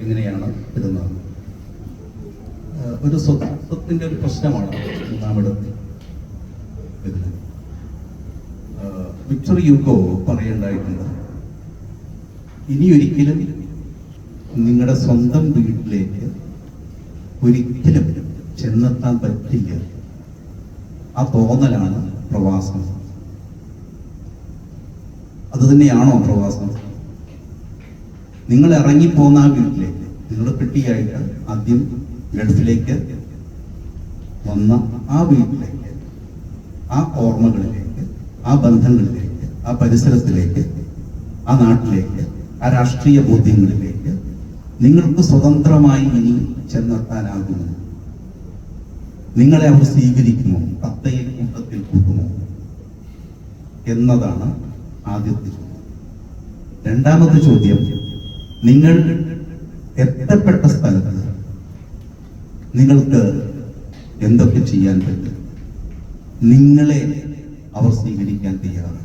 എങ്ങനെയാണ് ഇടുന്നത് ഒരു സ്വത്വത്തിന്റെ ഒരു പ്രശ്നമാണ് നാം എടുത്ത് വിക്ടർ യുഗോ പറയേണ്ടായിട്ടുണ്ട് ഇനിയൊരിക്കലും നിങ്ങളുടെ സ്വന്തം വീട്ടിലേക്ക് ഒരിക്കലും ചെന്നെത്താൻ പറ്റില്ല. ആ തോന്നലാണ് പ്രവാസം. അത് തന്നെയാണോ പ്രവാസം? നിങ്ങൾ ഇറങ്ങിപ്പോന്ന ആ വീട്ടിലേക്ക് നിങ്ങൾ പെട്ടിയായിട്ട് ആദ്യം ഗൾഫിലേക്ക് വന്ന ആ വീട്ടിലേക്ക് ആ ഓർമ്മകളിലേക്ക് ആ ബന്ധങ്ങളിലേക്ക് ആ പരിസരത്തിലേക്ക് ആ നാട്ടിലേക്ക് ആ രാഷ്ട്രീയ ബോധ്യങ്ങളിലേക്ക് നിങ്ങൾക്ക് സ്വതന്ത്രമായി ഇനി ചെന്നെത്താനാകുമോ? നിങ്ങളെ അവർ സ്വീകരിക്കുമോ? തത്തയെ കൂട്ടത്തിൽ കൂട്ടുമോ? എന്നതാണ് ആദ്യത്തെ ചോദ്യം. രണ്ടാമത്തെ ചോദ്യം നിങ്ങൾ എത്തപ്പെട്ട സ്ഥലത്ത് നിങ്ങൾക്ക് എന്തൊക്കെ ചെയ്യാൻ പറ്റും? നിങ്ങളെ അവർ സ്വീകരിക്കാൻ തയ്യാറാണ്.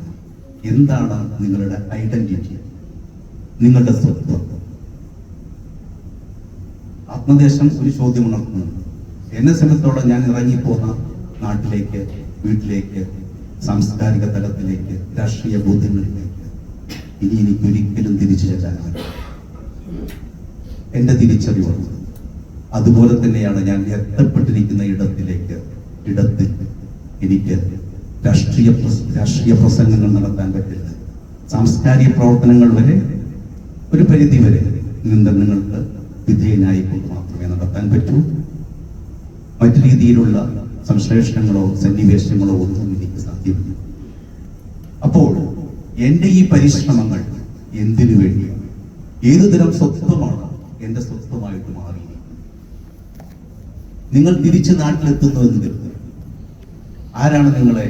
എന്താണ് നിങ്ങളുടെ ഐഡന്റിറ്റി? നിങ്ങളുടെ സ്വത്വം? ആത്മദേശം ഒരു ചോദ്യം ഉണർത്തുന്നുണ്ട് എന്നെ സംബന്ധിച്ചോളം ഞാൻ ഇറങ്ങിപ്പോന്ന നാട്ടിലേക്ക് വീട്ടിലേക്ക് സാംസ്കാരിക തലത്തിലേക്ക് രാഷ്ട്രീയ ബോധ്യങ്ങളിലേക്ക് ഇനി എനിക്ക് ഒരിക്കലും തിരിച്ചു ചെല്ലാനാവില്ല എന്റെ തിരിച്ചറിവുണ്ട് അതുപോലെ തന്നെയാണ് ഞാൻ എത്തപ്പെട്ടിരിക്കുന്ന ഇടത്തിലേക്ക് ഇടത്തിൽ എനിക്ക് രാഷ്ട്രീയ രാഷ്ട്രീയ പ്രസംഗങ്ങൾ നടത്താൻ പറ്റില്ല. സാംസ്കാരിക പ്രവർത്തനങ്ങൾ വരെ ഒരു പരിധി വരെ നിയന്ത്രണങ്ങൾക്ക് വിധേയനായിക്കൊണ്ട് മാത്രമേ നടത്താൻ പറ്റൂ. മറ്റു രീതിയിലുള്ള സംശ്ലേഷണങ്ങളോ സന്നിവേശങ്ങളോ ഒന്നും എനിക്ക് സാധ്യമല്ല. അപ്പോൾ എന്റെ ഈ പരിശ്രമങ്ങൾ എന്തിനു വേണ്ടിയാണ്? ഏതുതരം സ്വത്വമാണ് എന്റെ സ്വത്വമായിട്ട് മാറി നിങ്ങൾ തിരിച്ച് നാട്ടിലെത്തുന്നു എന്ന് കരുതുക. ആരാണ് നിങ്ങളെ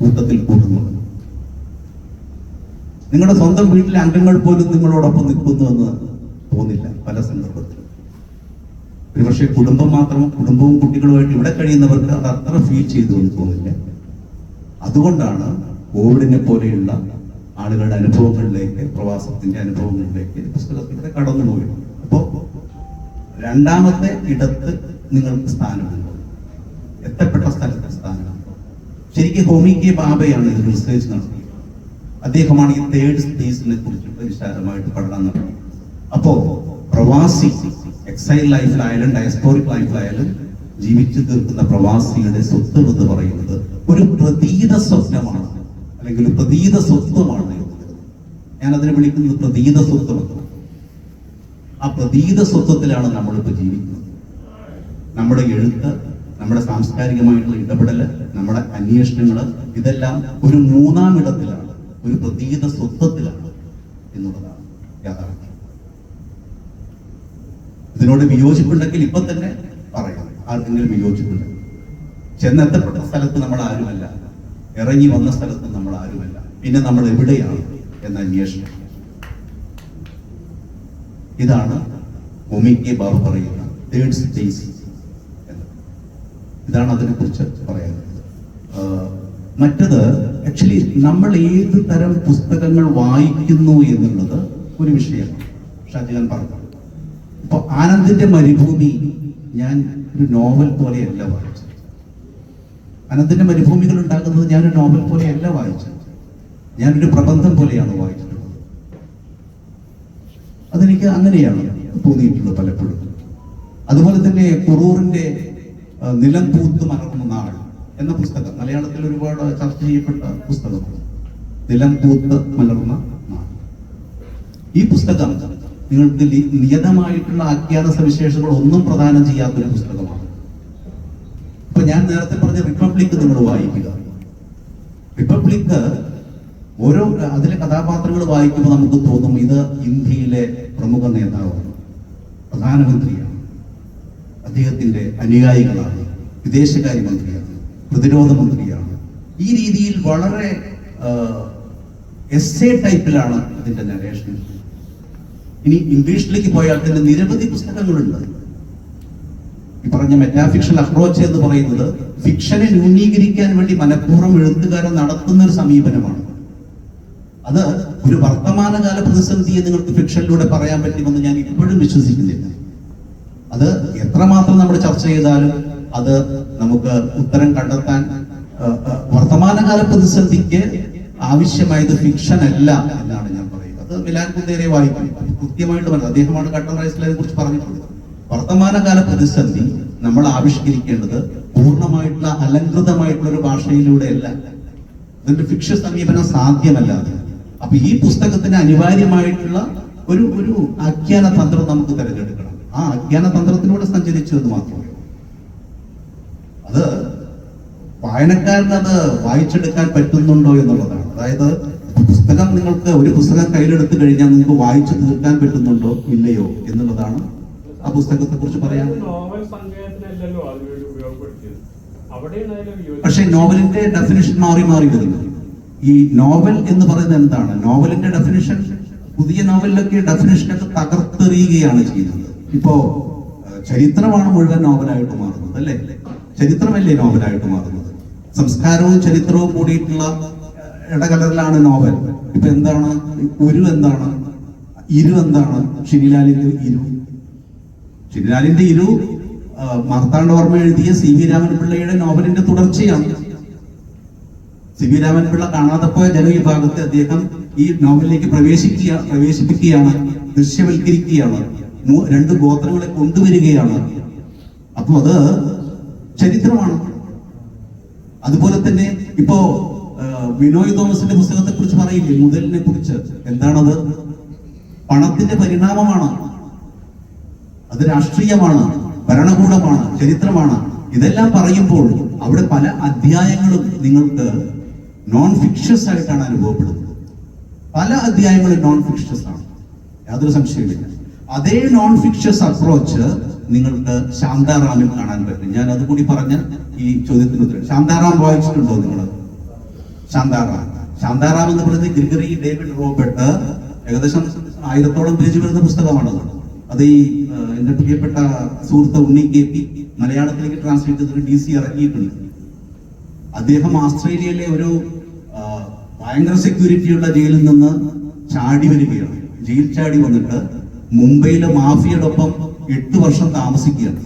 കൂട്ടത്തിൽ കൂട്ടുന്നത്? നിങ്ങളുടെ സ്വന്തം വീട്ടിലെ അംഗങ്ങൾ പോലും നിങ്ങളോടൊപ്പം നിൽക്കുന്നു എന്ന് തോന്നില്ല പല സന്ദർഭത്തിലും. ഒരുപക്ഷെ കുടുംബം മാത്രം കുടുംബവും കുട്ടികളുമായിട്ട് ഇവിടെ കഴിയുന്നവർക്ക് അത് അത്ര ഫീൽ ചെയ്തു എന്ന് തോന്നില്ല. അതുകൊണ്ടാണ് കോവിഡിനെ പോലെയുള്ള ആളുകളുടെ അനുഭവങ്ങളിലേക്ക് പ്രവാസത്തിന്റെ അനുഭവങ്ങളിലേക്ക് പുസ്തകത്തിലൂടെ കടന്നു പോയി അപ്പോ രണ്ടാമത്തെ ഇടത്ത് നിങ്ങൾക്ക് സ്ഥാനമുണ്ട്. എത്തപ്പെട്ട സ്ഥലത്തെ സ്ഥാനം ശരിക്കും ഹോമി കെ ബാബയാണ് ഇത് റിസർച്ച് നടത്തിയത്. അദ്ദേഹമാണ് ഈ തേർഡ് സ്പേസിനെ കുറിച്ചിട്ട് വിശാലമായിട്ട് പഠനം നടത്തിയത്. അപ്പോ പ്രവാസി എക്സൈൽ ലൈഫിലായാലും ഡയസ്പോറിക് ലൈഫിലായാലും ജീവിച്ചു തീർക്കുന്ന പ്രവാസിയുടെ സ്വത്ത് എന്ന് പറയുന്നത് ഒരു പ്രതീത സ്വപ്നമാണ്. അല്ലെങ്കിൽ പ്രതീത സ്വത്വമാണ് ഞാൻ അതിനെ വിളിക്കുന്നത് പ്രതീത സ്വത്വം ആ പ്രതീത സ്വത്വത്തിലാണ് നമ്മളിപ്പോൾ ജീവിക്കുന്നത്. നമ്മുടെ എഴുത്ത് നമ്മുടെ സാംസ്കാരികമായിട്ടുള്ള ഇടപെടൽ നമ്മുടെ അന്വേഷണങ്ങൾ ഇതെല്ലാം ഒരു മൂന്നാം ഇടത്തിലാണ് ഒരു പ്രതീത സ്വത്വത്തിലാണ് എന്നുള്ളതാണ് യാഥാർത്ഥ്യം. ഇതിനോട് വിയോജിപ്പുണ്ടെങ്കിൽ ഇപ്പൊ തന്നെ പറയാം ആർക്കെങ്കിലും വിയോജിപ്പുണ്ടെങ്കിൽ. ചെന്നെത്തപ്പെട്ട സ്ഥലത്ത് നമ്മൾ ആരുമല്ല. ഇറങ്ങി വന്ന സ്ഥലത്ത് നമ്മൾ ആരുമല്ല. പിന്നെ നമ്മൾ എവിടെയാണ് എന്ന അന്വേഷണം ഇതാണ് ഒമിക്കെ ബാബു പറയുന്ന തേർഡ് സ്റ്റേജ് ഇതാണ് അതിനെക്കുറിച്ച് പറയുന്നത് മറ്റത് ആക്ച്വലി നമ്മൾ ഏത് തരം പുസ്തകങ്ങൾ വായിക്കുന്നു എന്നുള്ളത് ഒരു വിഷയമാണ്. ഷാജഹാൻ പറഞ്ഞു. ഇപ്പൊ ആനന്ദിന്റെ മരുഭൂമി ഞാൻ ഒരു നോവൽ പോലെയല്ല വായിച്ചത്. അനന്തിന്റെ മരുഭൂമികൾ ഉണ്ടാകുന്നത് ഞാനൊരു നോവൽ പോലെയല്ല വായിച്ചത്. ഞാനൊരു പ്രബന്ധം പോലെയാണ് വായിച്ചിട്ടുള്ളത് അതെനിക്ക് അങ്ങനെയാണ് തോന്നിയിട്ടുള്ളത് പലപ്പോഴും. അതുപോലെ തന്നെ കുറൂറിന്റെ നിലം പൂത്ത് മറക്കുന്ന നാൾ എന്ന പുസ്തകം മലയാളത്തിൽ ഒരുപാട് ചർച്ച ചെയ്യപ്പെട്ട പുസ്തകമാണ്. നിലം പൂത്ത് മലർന്ന നാൾ. ഈ പുസ്തകം നിങ്ങൾക്ക് നിയതമായിട്ടുള്ള അജ്ഞാത സവിശേഷതകൾ ഒന്നും പ്രദാനം ചെയ്യാത്തൊരു പുസ്തകമാണ്. ഞാൻ നേരത്തെ പറഞ്ഞ റിപ്പബ്ലിക് നിങ്ങൾ വായിക്കുക. റിപ്പബ്ലിക് ഓരോ അതിലെ കഥാപാത്രങ്ങൾ വായിക്കുമ്പോൾ നമുക്ക് തോന്നും ഇത് ഇന്ത്യയിലെ പ്രമുഖ നേതാവാണ് പ്രധാനമന്ത്രിയാണ് അദ്ദേഹത്തിന്റെ അനുയായികളാണ് വിദേശകാര്യമന്ത്രിയാണ് പ്രതിരോധ മന്ത്രിയാണ്. ഈ രീതിയിൽ വളരെ എസ് എ ടൈപ്പിലാണ് ഇതിന്റെ നരേഷൻ ഇനി ഇംഗ്ലീഷിലേക്ക് പോയാൽ തന്നെ നിരവധി പുസ്തകങ്ങളുണ്ട്. ഈ പറഞ്ഞ മെറ്റാഫിക്ഷൻ അപ്രോച്ച് എന്ന് പറയുന്നത് ഫിക്ഷനെ ന്യൂനീകരിക്കാൻ വേണ്ടി മനഃപൂർവം എഴുത്തുകാരൻ നടത്തുന്ന ഒരു സമീപനമാണ്. അത് ഒരു വർത്തമാനകാല പ്രതിസന്ധിയെ നിങ്ങൾക്ക് ഫിക്ഷനിലൂടെ പറയാൻ പറ്റുമെന്ന് ഞാൻ ഇപ്പോഴും വിശ്വസിക്കുന്നില്ല. അത് എത്രമാത്രം നമ്മൾ ചർച്ച ചെയ്താലും അത് നമുക്ക് ഉത്തരം കണ്ടെത്താൻ വർത്തമാനകാല പ്രതിസന്ധിക്ക് ആവശ്യമായത് ഫിക്ഷൻ അല്ല എന്നാണ് ഞാൻ പറയുന്നത്. അത് മിലാൻ കുന്തേരെ വായിക്കും. കൃത്യമായിട്ട് മനസ്സിലാക്കും അദ്ദേഹമാണ് കട്ടർ റൈസിലെ കുറിച്ച് പറഞ്ഞിട്ടുള്ളത്. വർത്തമാനകാല പ്രതിസന്ധി നമ്മൾ ആവിഷ്കരിക്കേണ്ടത് പൂർണമായിട്ടുള്ള അലങ്കൃതമായിട്ടുള്ള ഒരു ഭാഷയിലൂടെയല്ല. ഇതിന്റെ ഫിക്ഷ സമീപനം സാധ്യമല്ല അപ്പൊ ഈ പുസ്തകത്തിന് അനിവാര്യമായിട്ടുള്ള ഒരു ഒരു അജ്ഞാന തന്ത്രം നമുക്ക് തിരഞ്ഞെടുക്കണം. ആ അജ്ഞാന തന്ത്രത്തിലൂടെ സഞ്ചരിച്ചു എന്ന് മാത്രം. അത് വായനക്കാരന് അത് വായിച്ചെടുക്കാൻ പറ്റുന്നുണ്ടോ എന്നുള്ളതാണ്. അതായത് പുസ്തകം നിങ്ങൾക്ക് ഒരു പുസ്തകം കയ്യിലെടുത്ത് കഴിഞ്ഞാൽ നിങ്ങൾക്ക് വായിച്ചു തീർക്കാൻ പറ്റുന്നുണ്ടോ ഇല്ലയോ എന്നുള്ളതാണ് ആ പുസ്തകത്തെ കുറിച്ച് പറയാം. പക്ഷെ നോവലിന്റെ ഡെഫിനിഷൻ മാറി മാറി വരുന്നു. ഈ നോവൽ എന്ന് പറയുന്നത് എന്താണ്? നോവലിന്റെ ഡെഫിനിഷൻ പുതിയ നോവലിലൊക്കെ ഡെഫിനിഷനൊക്കെ തകർത്തെറിയുകയാണ് ചെയ്യുന്നത്. ഇപ്പോ ചരിത്രമാണ് മുഴുവൻ നോവലായിട്ട് മാറുന്നത് അല്ലേ? ചരിത്രമല്ലേ നോവലായിട്ട് മാറുന്നത്? സംസ്കാരവും ചരിത്രവും കൂടിയിട്ടുള്ള ഇടകലറിലാണ് നോവൽ. ഇപ്പൊ എന്താണ്? ഒരു എന്താണ്? ഇരു എന്താണ്? ഷിനിലാലിന്റെ ഇരു. ഷിനിലാലിന്റെ ഇരു മാർത്താണ്ഡവർമ്മ എഴുതിയ സി വി രാമൻപിള്ളയുടെ നോവലിന്റെ തുടർച്ചയാണ്. സി വി രാമൻപിള്ള കാണാതെ പോയ ജനവിഭാഗത്തെ അദ്ദേഹം ഈ നോവലിലേക്ക് പ്രവേശിക്കുക പ്രവേശിപ്പിക്കുകയാണ് ദൃശ്യവൽക്കരിക്കുകയാണ് രണ്ട് ഗോത്രങ്ങളെ കൊണ്ടുവരികയാണ്. അപ്പൊ അത് ചരിത്രമാണ്. അതുപോലെ തന്നെ ഇപ്പോ വിനോയ് തോമസിന്റെ പുസ്തകത്തെ കുറിച്ച് പറയില്ലേ? മുതലിനെ കുറിച്ച് എന്താണത്? പണത്തിന്റെ പരിണാമമാണ്. അത് രാഷ്ട്രീയമാണ് ഭരണകൂടമാണ് ചരിത്രമാണ്. ഇതെല്ലാം പറയുമ്പോൾ അവിടെ പല അധ്യായങ്ങളും നിങ്ങൾക്ക് നോൺ ഫിക്ഷസ് ആയിട്ടാണ് അനുഭവപ്പെടുന്നത്. പല അധ്യായങ്ങളും നോൺ ഫിക്ഷസ് ആണ്. യാതൊരു സംശയമില്ല അതേ നോൺ ഫിക്ഷസ് അപ്രോച്ച് നിങ്ങൾക്ക് ശാന്താറാമിൽ കാണാൻ പറ്റും. ഞാൻ അതുകൂടി പറഞ്ഞ ഈ ചോദ്യത്തിന് ഉത്തരം. ശാന്താറാം വായിച്ചിട്ടുണ്ടോ നിങ്ങൾ? ശാന്താറാം. ശാന്താറാം എന്ന് പറയുന്നത് ഗ്രിഗറി ഡേവിഡ് റോബർട്ട് ഏകദേശം ആയിരത്തോളം പേജ് വരുന്ന പുസ്തകമാണത്. അത് ഈ എന്റെ പ്രിയപ്പെട്ട സുഹൃത്ത് ഉണ്ണി കെ പി മലയാളത്തിലേക്ക് ട്രാൻസ്ലേറ്റ് ചെയ്തൊരു ഡി സി ഇറക്കിയിട്ടുണ്ട് അദ്ദേഹം ആസ്ട്രേലിയയിലെ ഒരു ഭയങ്കര സെക്യൂരിറ്റിയുള്ള ജയിലിൽ നിന്ന് ചാടി വരികയാണ്. ജയിൽ ചാടി വന്നിട്ട് മുംബൈയിലെ മാഫിയോടൊപ്പം എട്ട് വർഷം താമസിക്കുകയാണ്.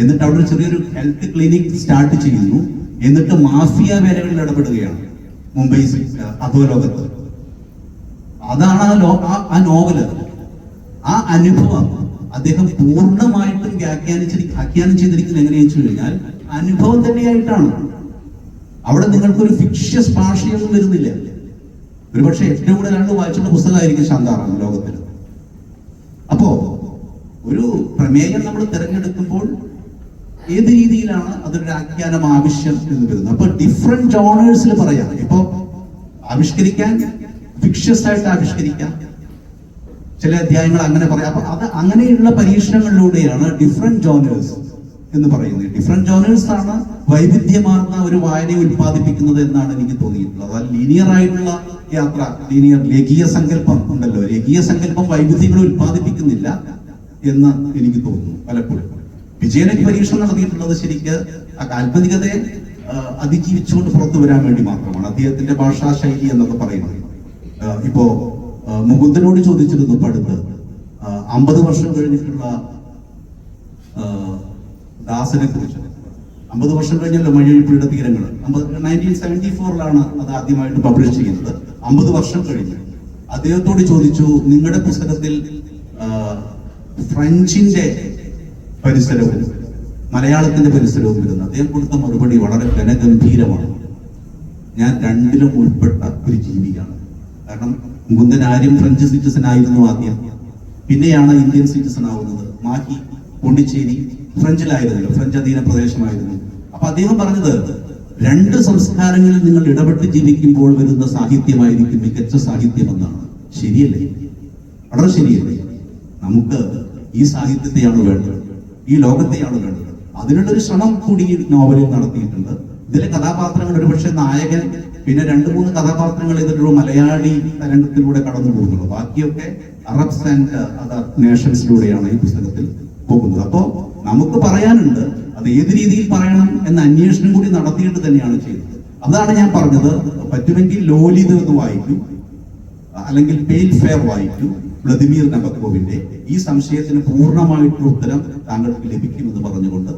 എന്നിട്ട് അവിടെ ഒരു ചെറിയൊരു ഹെൽത്ത് ക്ലിനിക് സ്റ്റാർട്ട് ചെയ്യുന്നു. എന്നിട്ട് മാഫിയ വേലകളിൽ ഇടപെടുകയാണ് മുംബൈ അധോലോകത്ത്. അതാണ് ആ നോവൽ ആ അനുഭവം അദ്ദേഹം പൂർണമായിട്ടും വ്യാഖ്യാനിച്ചിരി ആഖ്യാനം ചെയ്തിരിക്കുന്നത് എങ്ങനെയാണെന്ന് വെച്ച് കഴിഞ്ഞാൽ അനുഭവം തന്നെയായിട്ടാണ്. അവിടെ നിങ്ങൾക്കൊരു ഫിക്ഷ്യസ് ഭാഷയൊന്നും വരുന്നില്ല. ഒരുപക്ഷെ ഏറ്റവും കൂടുതൽ ആളുകൾ വായിച്ചിട്ടുള്ള പുസ്തകമായിരിക്കും ശാന്താറാണ് ലോകത്തിൽ. അപ്പോ ഒരു പ്രമേയം നമ്മൾ തിരഞ്ഞെടുക്കുമ്പോൾ ഏത് രീതിയിലാണ് അതൊരു ആഖ്യാനം ആവശ്യം എന്ന് വരുന്നത്? അപ്പൊ ഡിഫറെന്റ് ജോണേഴ്സിൽ പറയാം. ഇപ്പോ ആവിഷ്കരിക്കാൻ ഫിക്ഷ്യസ് ആയിട്ട് ആവിഷ്കരിക്കാം. ചില അധ്യായങ്ങൾ അങ്ങനെ പറയാം. അപ്പൊ അത് അങ്ങനെയുള്ള പരീക്ഷണങ്ങളിലൂടെയാണ് ഡിഫറെന്റ് ജോനേഴ്സ് എന്ന് പറയുന്നത്. ഡിഫറെന്റ് ജോനേഴ്സ് ആണ് വൈവിധ്യമാർന്ന ഒരു വായനയെ ഉത്പാദിപ്പിക്കുന്നത് എന്നാണ് എനിക്ക് തോന്നിയിട്ടുള്ളത്. അത് ലീനിയർ ആയിട്ടുള്ള യാത്ര ലീനിയർ ലഘീയ സങ്കല്പം ഉണ്ടല്ലോ. ലഘീയ സങ്കല്പം വൈവിധ്യങ്ങൾ ഉത്പാദിപ്പിക്കുന്നില്ല എന്ന് എനിക്ക് തോന്നുന്നു പലപ്പോഴും. വിജയനക്ക് പരീക്ഷണം നടത്തിയിട്ടുള്ളത് ശരിക്ക് ആ കാൽപ്പനികതയെ അതിജീവിച്ചുകൊണ്ട് പുറത്തു വരാൻ വേണ്ടി മാത്രമാണ്. അദ്ദേഹത്തിന്റെ ഭാഷാ ശൈലി എന്നൊക്കെ പറയുന്നത്. ഇപ്പോ മുകുന്ദനോട് ചോദിച്ചിരുന്നു പടുത്ത്. അമ്പത് വർഷം കഴിഞ്ഞിട്ടുള്ള ദാസനെ കുറിച്ച്. അമ്പത് വർഷം കഴിഞ്ഞല്ലോ മഴയൊഴിപ്പുഴയുടെ തീരങ്ങൾ നയന്റീൻ സെവന്റി ഫോറിലാണ് അത് ആദ്യമായിട്ട് പബ്ലിഷ് ചെയ്യുന്നത്. അമ്പത് വർഷം കഴിഞ്ഞു. അദ്ദേഹത്തോട് ചോദിച്ചു നിങ്ങളുടെ പുസ്തകത്തിൽ ഫ്രഞ്ചിന്റെ പരിസരവും മലയാളത്തിന്റെ പരിസരവും വരുന്നത് അദ്ദേഹം കൊടുത്ത മറുപടി വളരെ ഘനഗംഭീരമാണ്. ഞാൻ രണ്ടിലും ഉൾപ്പെട്ട ഒരു ജീവിയാണ്. കാരണം മുകുന്ദൻ ആര്യം ഫ്രഞ്ച് സിറ്റിസൺ ആയിരുന്നു ആദ്യം. പിന്നെയാണ് ഇന്ത്യൻ സിറ്റിസൺ ആവുന്നത്. മാഹി പോണ്ടിച്ചേരി ഫ്രഞ്ചിലായിരുന്നല്ലോ ഫ്രഞ്ച് അധീന പ്രദേശമായിരുന്നു. അപ്പൊ അദ്ദേഹം പറഞ്ഞത് രണ്ട് സംസ്കാരങ്ങളിൽ നിങ്ങൾ ഇടപെട്ട് ജീവിക്കുമ്പോൾ വരുന്ന സാഹിത്യമായിരിക്കും മികച്ച സാഹിത്യം എന്നാണ് ശരിയല്ലേ? വളരെ ശരിയല്ലേ? നമുക്ക് ഈ സാഹിത്യത്തെയാണ് വേണ്ടത്? ഈ ലോകത്തെയാണ് വേണ്ടത്? അതിനുള്ളൊരു ശ്രമം കൂടി നോവലിൽ നടത്തിയിട്ടുണ്ട്. ഇതിലെ കഥാപാത്രങ്ങൾ ഒരുപക്ഷെ നായകൻ പിന്നെ രണ്ട് മൂന്ന് കഥാപാത്രങ്ങൾ ഇതിലൊരു മലയാളി തരംഗത്തിലൂടെ കടന്നു പോകുന്നുള്ളൂ. ബാക്കിയൊക്കെ അറബ്സ് ആൻഡ് അതർ നേഷൻസിലൂടെയാണ് ഈ പുസ്തകത്തിൽ പോകുന്നത്. അപ്പോൾ നമുക്ക് പറയാനുണ്ട് അത് ഏത് രീതിയിൽ പറയണം എന്ന അന്വേഷണം കൂടി നടത്തിയിട്ട് തന്നെയാണ് ചെയ്തത്. അതാണ് ഞാൻ പറഞ്ഞത് പറ്റുമെങ്കിൽ ലോലിത് എന്ന് വായിക്കും അല്ലെങ്കിൽ പെയിൽ ഫെയർ വായിക്കും വ്ളദിമീർ നബക്കോവിന്റെ ഈ സംശയത്തിന് പൂർണമായിട്ടുള്ള ഉത്തരം താങ്കൾക്ക് ലഭിക്കുമെന്ന് പറഞ്ഞുകൊണ്ട്